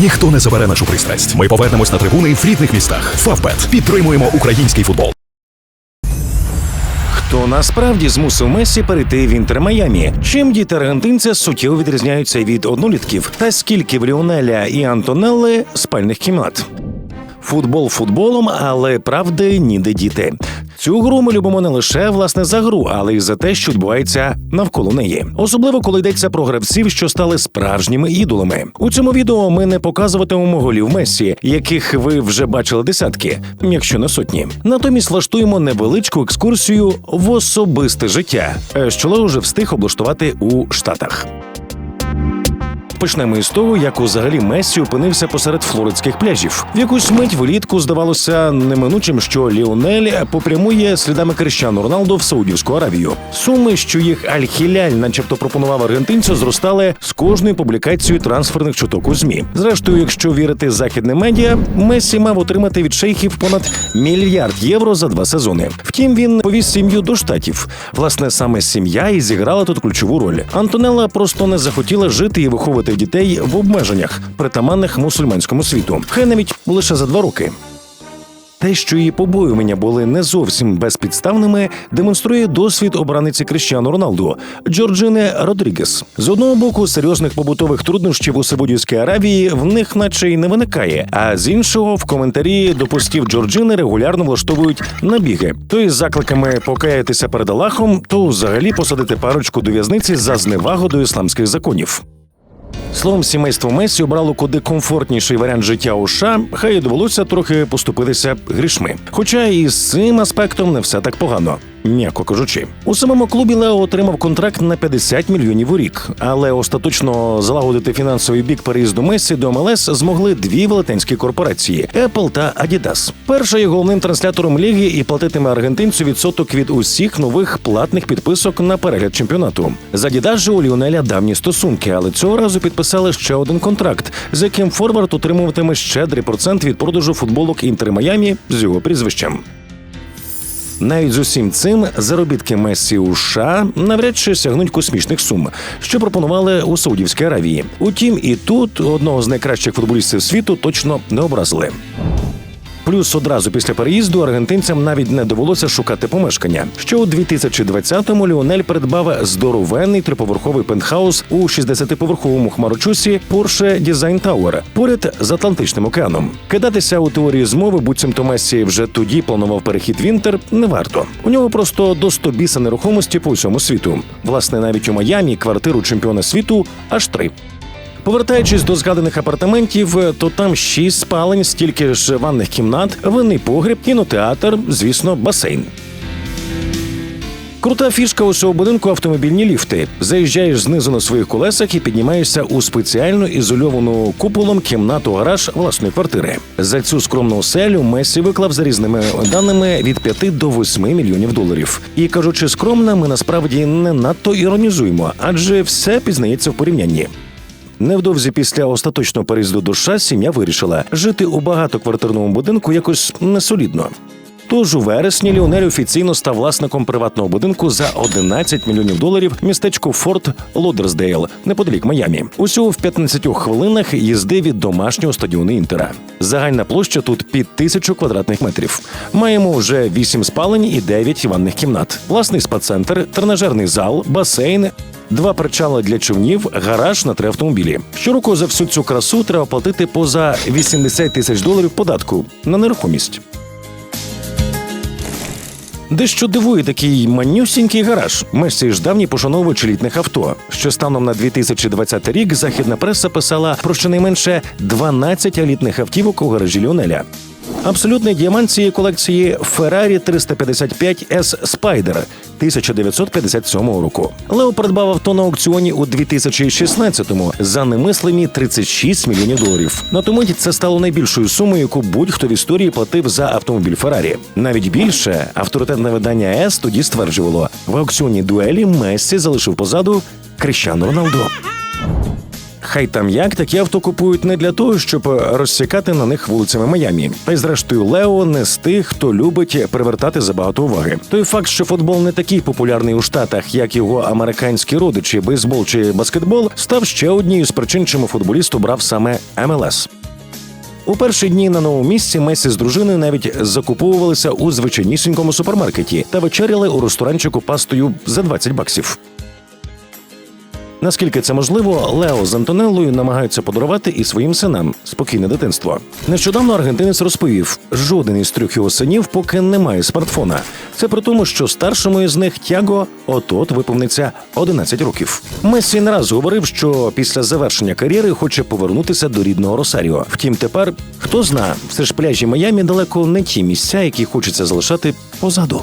Ніхто не забере нашу пристрасть. Ми повернемось на трибуни в рідних містах. Фавбет. Підтримуємо український футбол. Хто насправді змусив Месі перейти в інтер Майамі? Чим діти аргентинця суттєво відрізняються від однолітків? Та скільки в Ліонеля і Антонелли спальних кімнат? Футбол футболом, але правди ніде діти. Цю гру ми любимо не лише власне за гру, але й за те, що відбувається навколо неї. Особливо коли йдеться про гравців, що стали справжніми ідолами. У цьому відео ми не показуватимемо голів Мессі, яких ви вже бачили десятки, якщо не сотні. Натомість влаштуємо невеличку екскурсію в особисте життя, е, що Лео вже встиг облаштувати у Штатах. Почнемо із того, як взагалі Месі опинився посеред флоридських пляжів. В якусь мить влітку здавалося неминучим, що Ліонель попрямує слідами Крищану Роналду в Саудівську Аравію. Суми, що їх Аль-Хіляль, начебто пропонував аргентинцю, зростали з кожною публікацією трансферних чуток у змі. Зрештою, якщо вірити західним медіа, Месі мав отримати від шейхів понад мільярд євро за два сезони. Втім, він повіз сім'ю до штатів. Власне, саме сім'я і зіграла тут ключову роль. Антонелла просто не захотіла жити і виховувати дітей в обмеженнях, притаманних мусульманському світу. Хай навіть лише за два роки. Те, що її побоювання були не зовсім безпідставними, демонструє досвід обраниці Крищану Роналду Джорджини Родрігес. З одного боку, серйозних побутових труднощів у Саудівській Аравії в них наче й не виникає. А з іншого, в коментарі до постів Джорджини регулярно влаштовують набіги. То із закликами покаятися перед Аллахом, то взагалі посадити парочку до в'язниці за зневагу до ісламських законів. Словом, сімейство Месі обрало куди комфортніший варіант життя у США, хай і довелося трохи поступитися грішми. Хоча і з цим аспектом не все так погано. М'яко кажучи, у самому клубі Лео отримав контракт на 50 мільйонів у рік, але остаточно залагодити фінансовий бік переїзду Месі до МЛС змогли дві велетенські корпорації Apple та Adidas. Перша є головним транслятором ліги і платитиме аргентинцю відсоток від усіх нових платних підписок на перегляд чемпіонату. З Adidas же у Ліонеля давні стосунки, але цього разу підписали ще один контракт, за яким Форвард отримуватиме щедрий процент від продажу футболок Інтер Майамі з його прізвищем. Навіть з усім цим заробітки Месі у США навряд чи сягнуть космічних сум, що пропонували у Саудівській Аравії. Утім, і тут одного з найкращих футболістів світу точно не образили. Плюс одразу після переїзду аргентинцям навіть не довелося шукати помешкання. Ще у 2020-му Ліонель придбав здоровенний триповерховий пентхаус у 60-поверховому хмарочусі Porsche Design Tower поряд з Атлантичним океаном. Кидатися у теорії змови, буцімто Месі вже тоді планував перехід в Інтер, не варто. У нього просто до 100 біса нерухомості по всьому світу. Власне, навіть у Майамі квартиру чемпіона світу аж три. Повертаючись до згаданих апартаментів, то там шість спалень, стільки ж ванних кімнат, винний погріб, кінотеатр, звісно, басейн. Крута фішка у цього будинку автомобільні ліфти. Заїжджаєш знизу на своїх колесах і піднімаєшся у спеціально ізольовану куполом кімнату гараж власної квартири. За цю скромну оселю Месі виклав за різними даними від 5 до 8 мільйонів доларів. І кажучи скромно, ми насправді не надто іронізуємо, адже все пізнається в порівнянні. Невдовзі після остаточного переїзду до США сім'я вирішила жити у багатоквартирному будинку якось несолідно. Тож у вересні Ліонель офіційно став власником приватного будинку за 11 мільйонів доларів містечку Форт Лодерсдейл, неподалік Майамі. Усього в 15 хвилинах їзди від домашнього стадіону Інтера. Загальна площа тут під тисячу квадратних метрів. Маємо вже 8 спалень і 9 ванних кімнат, власний спа-центр, тренажерний зал, басейн. Два причали для човнів, гараж на три автомобілі. Щороку за всю цю красу треба платити поза 80 тисяч доларів податку на нерухомість. Дещо дивує такий манюсінький гараж. Месі ж давній пошановувач елітних авто. Що станом на 2020 рік західна преса писала про щонайменше 12 елітних автівок у гаражі Ліонеля. Абсолютний діамант цієї колекції Ferrari 355 S Spider 1957 року. Лео придбав авто на аукціоні у 2016-му за немислимі 36 мільйонів доларів. На тому це стало найбільшою сумою, яку будь-хто в історії платив за автомобіль Феррарі. Навіть більше авторитетне видання С тоді стверджувало, в аукціоні дуелі Мессі залишив позаду Крищану Роналду. Хай там як такі авто купують не для того, щоб розсікати на них вулицями Майамі. Та й зрештою Лео не з тих, хто любить привертати забагато уваги. Той факт, що футбол не такий популярний у штатах, як його американські родичі, бейсбол чи баскетбол, став ще однією з причин, чому футболіст обрав саме МЛС. У перші дні на новому місці Месі з дружиною навіть закуповувалися у звичайнісінькому супермаркеті та вечеряли у ресторанчику пастою за 20 баксів. Наскільки це можливо, Лео з Антонеллою намагаються подарувати і своїм синам спокійне дитинство. Нещодавно аргентинець розповів, жоден із трьох його синів поки не має смартфона. Це при тому, що старшому із них Тяго от-от виповниться 11 років. Месі не раз говорив, що після завершення кар'єри хоче повернутися до рідного Росаріо. Втім, тепер хто зна, все ж пляжі Майамі далеко не ті місця, які хочеться залишати позаду.